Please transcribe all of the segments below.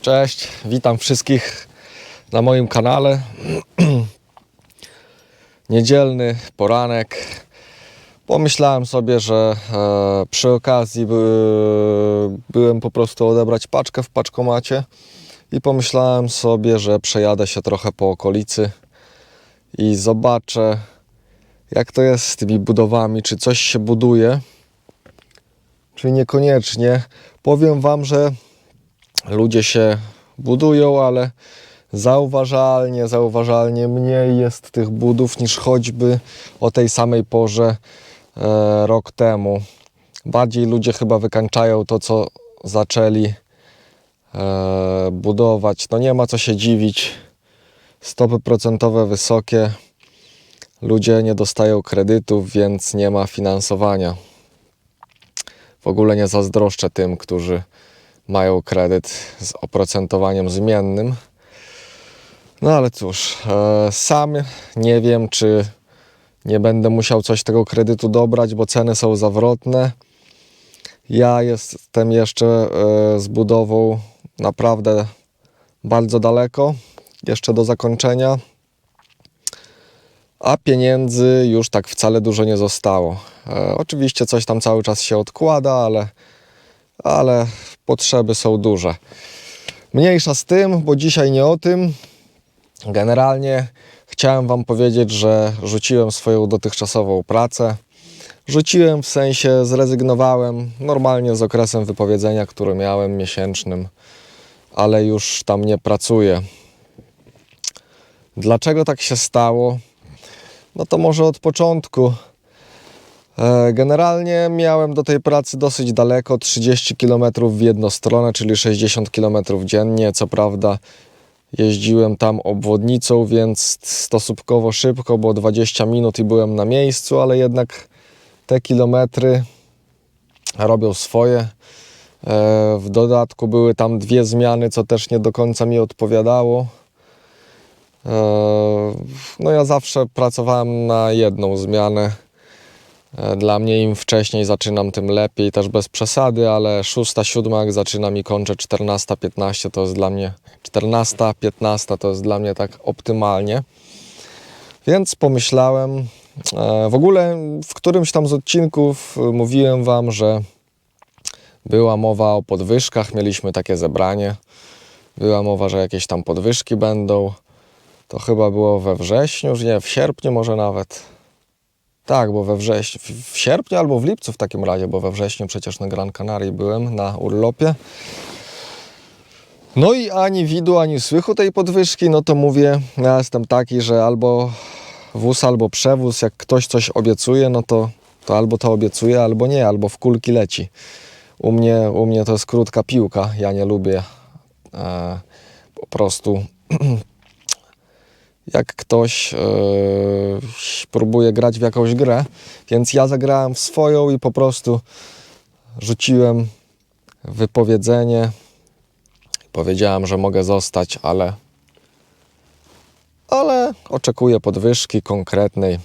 Cześć, witam wszystkich na moim kanale. Niedzielny poranek. Pomyślałem sobie, że e, przy okazji by, byłem po prostu odebrać paczkę w paczkomacie i pomyślałem sobie, że przejadę się trochę po okolicy i zobaczę, jak to jest z tymi budowami, czy coś się buduje, czy niekoniecznie. Powiem Wam, że ludzie się budują, ale zauważalnie, zauważalnie mniej jest tych budów niż choćby o tej samej porze e, rok temu. Bardziej ludzie chyba wykańczają to, co zaczęli e, budować. No nie ma co się dziwić. Stopy procentowe wysokie. Ludzie nie dostają kredytów, więc nie ma finansowania. W ogóle nie zazdroszczę tym, którzy mają kredyt z oprocentowaniem zmiennym. No ale cóż, e, sam nie wiem, czy nie będę musiał coś tego kredytu dobrać, bo ceny są zawrotne. Ja jestem jeszcze e, z budową naprawdę bardzo daleko, jeszcze do zakończenia, a pieniędzy już tak wcale dużo nie zostało. E, Oczywiście coś tam cały czas się odkłada, ale, ale potrzeby są duże. Mniejsza z tym, bo dzisiaj nie o tym. Generalnie chciałem Wam powiedzieć, że rzuciłem swoją dotychczasową pracę. Rzuciłem w sensie zrezygnowałem normalnie z okresem wypowiedzenia, który miałem miesięcznym, ale już tam nie pracuję. Dlaczego tak się stało? No to może od początku. E, Generalnie miałem do tej pracy dosyć daleko, 30 km w jedną stronę, czyli 60 km dziennie. Co prawda jeździłem tam obwodnicą, więc stosunkowo szybko, bo 20 minut i byłem na miejscu, ale jednak te kilometry robią swoje. E, W dodatku były tam dwie zmiany, co też nie do końca mi odpowiadało. E, No ja zawsze pracowałem na jedną zmianę. E, Dla mnie im wcześniej zaczynam, tym lepiej, też bez przesady, ale 6, 7 jak zaczynam i kończę 14, 15 to jest dla mnie 14, 15 to jest dla mnie tak optymalnie. Więc pomyślałem, e, w ogóle w którymś tam z odcinków e, mówiłem wam, że była mowa o podwyżkach, mieliśmy takie zebranie. Była mowa, że jakieś tam podwyżki będą. To chyba było we wrześniu, już nie, w sierpniu może nawet. Tak, bo we wrześniu, w- sierpniu albo w lipcu w takim razie, bo we wrześniu przecież na Gran Canaria byłem na urlopie. No i ani widu, ani słychu tej podwyżki, no to mówię, ja jestem taki, że albo wóz, albo przewóz, jak ktoś coś obiecuje, no to, to albo to obiecuje, albo nie, albo w kulki leci. U mnie, u mnie to jest krótka piłka, ja nie lubię e, po prostu jak ktoś e, próbuje grać w jakąś grę, więc ja zagrałem w swoją i po prostu rzuciłem wypowiedzenie. Powiedziałem, że mogę zostać, ale ale oczekuję podwyżki konkretnej.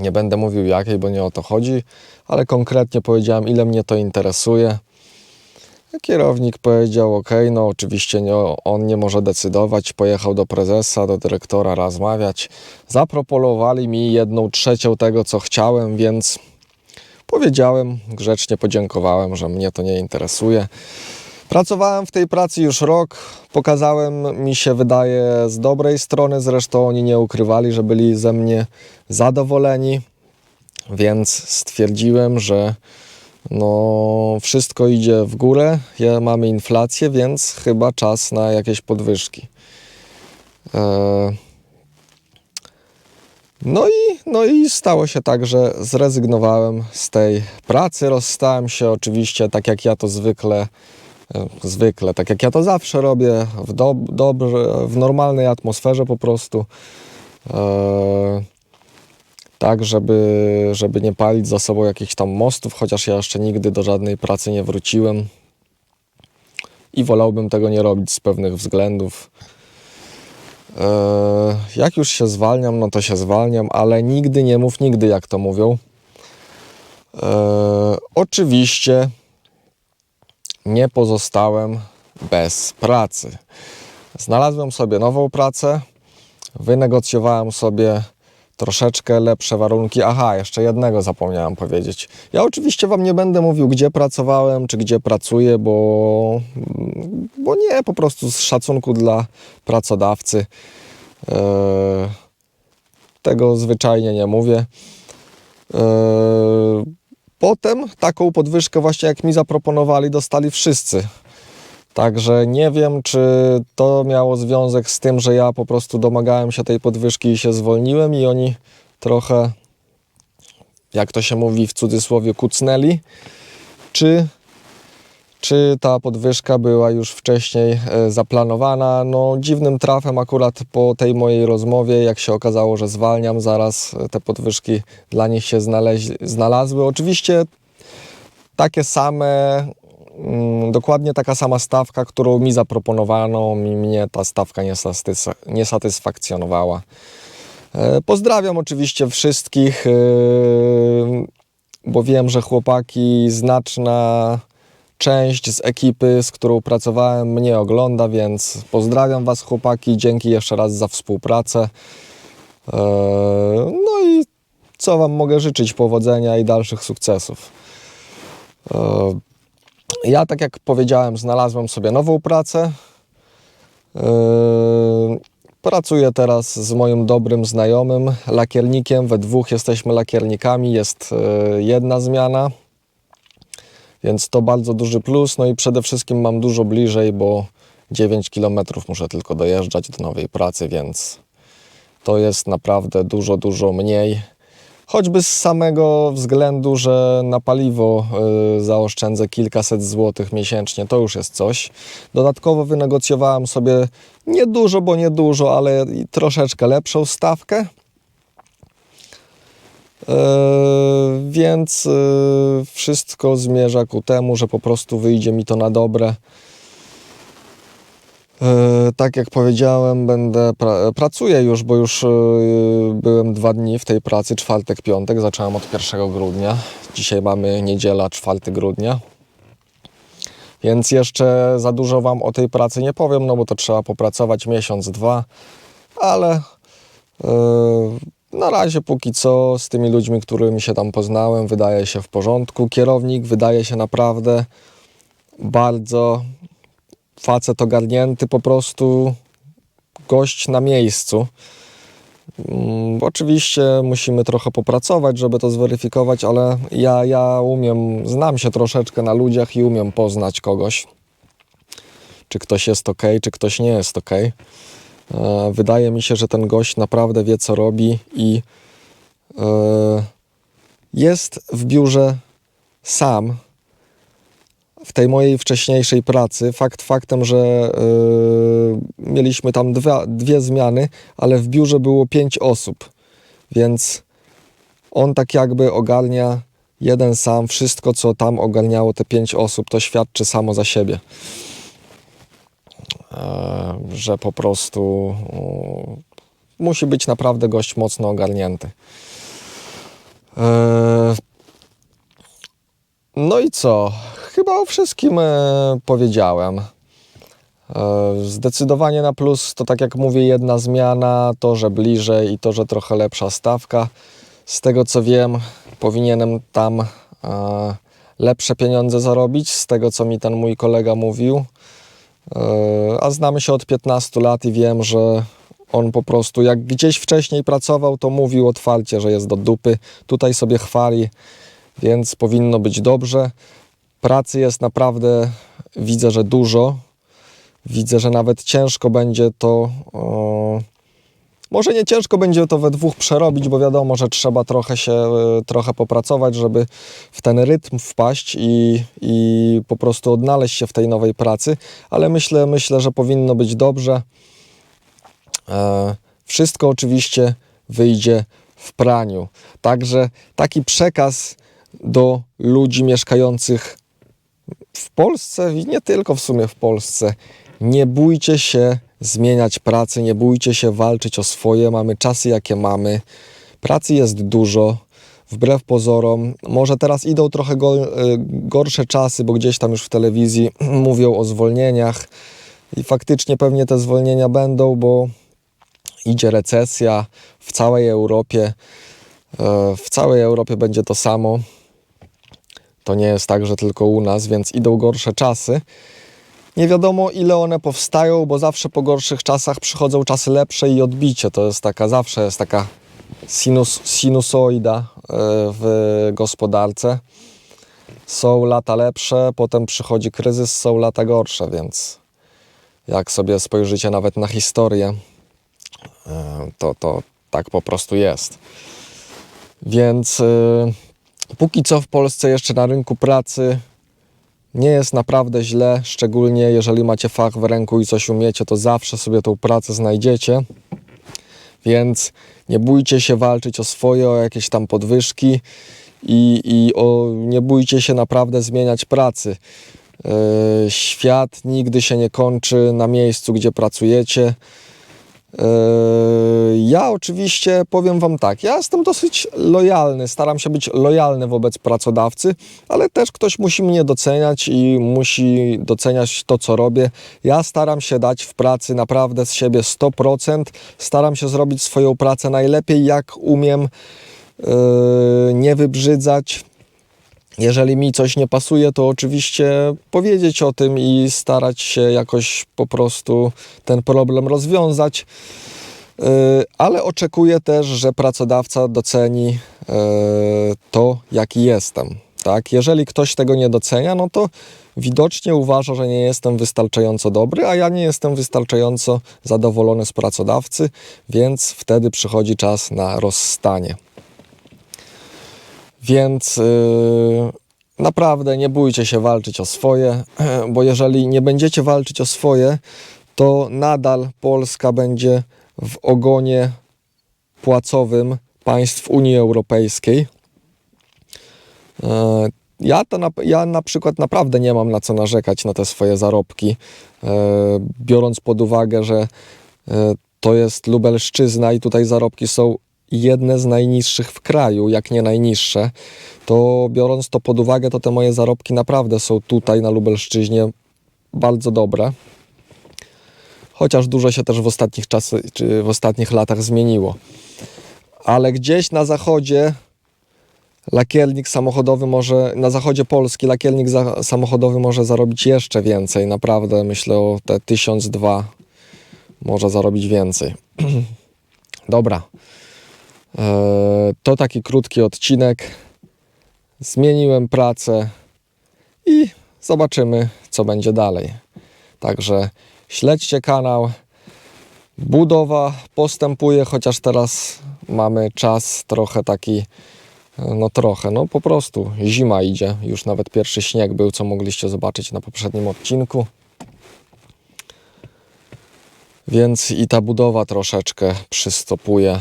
Nie będę mówił jakiej, bo nie o to chodzi, ale konkretnie powiedziałem, ile mnie to interesuje. Kierownik powiedział: OK, no oczywiście nie, on nie może decydować. Pojechał do prezesa, do dyrektora rozmawiać. Zaproponowali mi jedną trzecią tego, co chciałem, więc powiedziałem, grzecznie podziękowałem, że mnie to nie interesuje. Pracowałem w tej pracy już rok. Pokazałem, mi się wydaje, z dobrej strony. Zresztą oni nie ukrywali, że byli ze mnie zadowoleni, więc stwierdziłem, że no, wszystko idzie w górę, ja, mamy inflację, więc chyba czas na jakieś podwyżki. E, No i, no i stało się tak, że zrezygnowałem z tej pracy, rozstałem się oczywiście tak jak ja to zwykle, e, zwykle, tak jak ja to zawsze robię, w, dob, dobrze, w normalnej atmosferze po prostu. Tak, żeby, żeby nie palić za sobą jakichś tam mostów, chociaż ja jeszcze nigdy do żadnej pracy nie wróciłem i wolałbym tego nie robić z pewnych względów. E, Jak już się zwalniam, no to się zwalniam, ale nigdy nie mów nigdy, jak to mówią. E, Oczywiście nie pozostałem bez pracy. Znalazłem sobie nową pracę, wynegocjowałem sobie troszeczkę lepsze warunki. Aha, jeszcze jednego zapomniałem powiedzieć. Ja oczywiście Wam nie będę mówił, gdzie pracowałem, czy gdzie pracuję, bo, bo nie, po prostu z szacunku dla pracodawcy. e, tego zwyczajnie nie mówię. E, Potem taką podwyżkę właśnie jak mi zaproponowali dostali wszyscy. Także nie wiem, czy to miało związek z tym, że ja po prostu domagałem się tej podwyżki i się zwolniłem i oni trochę, jak to się mówi w cudzysłowie, kucnęli, czy, czy ta podwyżka była już wcześniej e, zaplanowana. No dziwnym trafem akurat po tej mojej rozmowie, jak się okazało, że zwalniam, zaraz e, te podwyżki dla nich się znaleźli, znalazły. Oczywiście takie same, dokładnie taka sama stawka, którą mi zaproponowano, mi mnie ta stawka nie satysfakcjonowała. E, Pozdrawiam oczywiście wszystkich, e, bo wiem, że chłopaki, znaczna część z ekipy, z którą pracowałem, mnie ogląda, więc pozdrawiam Was chłopaki, dzięki jeszcze raz za współpracę. E, No i co Wam mogę życzyć? Powodzenia i dalszych sukcesów. Ja, tak jak powiedziałem, znalazłem sobie nową pracę. E, Pracuję teraz z moim dobrym znajomym, lakiernikiem. We dwóch jesteśmy lakiernikami, jest e, jedna zmiana, więc to bardzo duży plus. No i przede wszystkim mam dużo bliżej, bo 9 km muszę tylko dojeżdżać do nowej pracy, więc to jest naprawdę dużo, dużo mniej. Choćby z samego względu, że na paliwo y, zaoszczędzę kilkaset złotych miesięcznie, to już jest coś. Dodatkowo wynegocjowałem sobie niedużo, bo niedużo, ale troszeczkę lepszą stawkę. E, więc e, wszystko zmierza ku temu, że po prostu wyjdzie mi to na dobre. E, Tak jak powiedziałem, będę pra pracuję już, bo już e, byłem dwa dni w tej pracy, czwartek, piątek, zacząłem od 1 grudnia. Dzisiaj mamy niedziela, 4 grudnia. Więc jeszcze za dużo Wam o tej pracy nie powiem, no bo to trzeba popracować miesiąc, dwa, ale e, na razie póki co z tymi ludźmi, którymi się tam poznałem, wydaje się w porządku. Kierownik wydaje się naprawdę bardzo facet ogarnięty, po prostu gość na miejscu. Mm, Oczywiście musimy trochę popracować, żeby to zweryfikować, ale ja, ja umiem, znam się troszeczkę na ludziach i umiem poznać kogoś. Czy ktoś jest ok, czy ktoś nie jest ok. E, Wydaje mi się, że ten gość naprawdę wie, co robi i e, jest w biurze sam. W tej mojej wcześniejszej pracy, fakt faktem, że e, mieliśmy tam dwa, dwie zmiany, ale w biurze było pięć osób, więc on tak jakby ogarnia jeden sam wszystko, co tam ogarniało te pięć osób, to świadczy samo za siebie e, że po prostu o, musi być naprawdę gość mocno ogarnięty. E, No i co? Chyba o wszystkim e, powiedziałem. E, Zdecydowanie na plus to tak jak mówię, jedna zmiana, to, że bliżej i to, że trochę lepsza stawka. Z tego co wiem, powinienem tam e, lepsze pieniądze zarobić, z tego co mi ten mój kolega mówił. A znamy się od 15 lat i wiem, że on po prostu jak gdzieś wcześniej pracował, to mówił otwarcie, że jest do dupy. Tutaj sobie chwali, więc powinno być dobrze. Pracy jest naprawdę, widzę, że dużo. Widzę, że nawet ciężko będzie to. e, może nie ciężko będzie to we dwóch przerobić, bo wiadomo, że trzeba trochę się, e, trochę popracować, żeby w ten rytm wpaść i, i po prostu odnaleźć się w tej nowej pracy, ale myślę, myślę, że powinno być dobrze. E, Wszystko oczywiście wyjdzie w praniu. Także taki przekaz do ludzi mieszkających w Polsce i nie tylko w sumie w Polsce. Nie bójcie się zmieniać pracy, nie bójcie się walczyć o swoje. Mamy czasy, jakie mamy. Pracy jest dużo. wbrew pozorom. Może teraz idą trochę e, gorsze czasy, bo gdzieś tam już w telewizji mówią o zwolnieniach i faktycznie pewnie te zwolnienia będą, bo idzie recesja w całej Europie. E, W całej Europie będzie to samo. To nie jest tak, że tylko u nas, więc idą gorsze czasy. Nie wiadomo ile one powstają, bo zawsze po gorszych czasach przychodzą czasy lepsze i odbicie. To jest taka, zawsze jest taka sinus, sinusoida e, w gospodarce. Są lata lepsze, potem przychodzi kryzys, są lata gorsze, więc jak sobie spojrzycie nawet na historię, e, to, to tak po prostu jest. Więc e, póki co w Polsce jeszcze na rynku pracy nie jest naprawdę źle, szczególnie jeżeli macie fach w ręku i coś umiecie, to zawsze sobie tą pracę znajdziecie. Więc nie bójcie się walczyć o swoje, o jakieś tam podwyżki i, i o, nie bójcie się naprawdę zmieniać pracy. Yy, Świat nigdy się nie kończy na miejscu, gdzie pracujecie. Yy, Ja oczywiście powiem Wam tak, ja jestem dosyć lojalny, staram się być lojalny wobec pracodawcy, ale też ktoś musi mnie doceniać i musi doceniać to, co robię. Ja staram się dać w pracy naprawdę z siebie 100%, staram się zrobić swoją pracę najlepiej, jak umiem, yy, nie wybrzydzać. Jeżeli mi coś nie pasuje, to oczywiście powiedzieć o tym i starać się jakoś po prostu ten problem rozwiązać. Yy, Ale oczekuję też, że pracodawca doceni yy, to, jaki jestem. Tak? Jeżeli ktoś tego nie docenia, no to widocznie uważa, że nie jestem wystarczająco dobry, a ja nie jestem wystarczająco zadowolony z pracodawcy, więc wtedy przychodzi czas na rozstanie. Więc yy, naprawdę nie bójcie się walczyć o swoje, bo jeżeli nie będziecie walczyć o swoje, to nadal Polska będzie w ogonie płacowym państw Unii Europejskiej. E, Ja, to na, ja na przykład naprawdę nie mam na co narzekać na te swoje zarobki, e, biorąc pod uwagę, że e, to jest Lubelszczyzna i tutaj zarobki są jedne z najniższych w kraju, jak nie najniższe, to biorąc to pod uwagę, to te moje zarobki naprawdę są tutaj na Lubelszczyźnie bardzo dobre. Chociaż dużo się też w ostatnich czasach, czy w ostatnich latach zmieniło. Ale gdzieś na zachodzie lakiernik samochodowy może, na zachodzie Polski lakiernik za, samochodowy może zarobić jeszcze więcej. Naprawdę myślę o te 1002 może zarobić więcej. Dobra. Eee, To taki krótki odcinek. Zmieniłem pracę i zobaczymy, co będzie dalej. Także śledźcie kanał. Budowa postępuje, chociaż teraz mamy czas trochę taki, no trochę, no po prostu zima idzie. Już nawet pierwszy śnieg był, co mogliście zobaczyć na poprzednim odcinku. Więc i ta budowa troszeczkę przystopuje.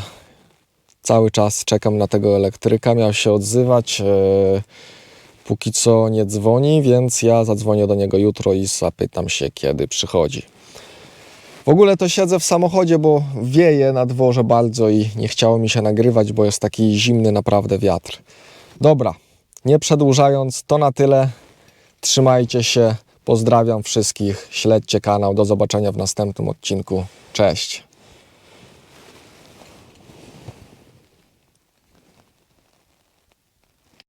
Cały czas czekam na tego elektryka, miał się odzywać. e, Póki co nie dzwoni, więc ja zadzwonię do niego jutro i zapytam się, kiedy przychodzi. W ogóle to siedzę w samochodzie, bo wieje na dworze bardzo i nie chciało mi się nagrywać, bo jest taki zimny naprawdę wiatr. Dobra, nie przedłużając, to na tyle. Trzymajcie się, pozdrawiam wszystkich, śledźcie kanał, do zobaczenia w następnym odcinku. Cześć!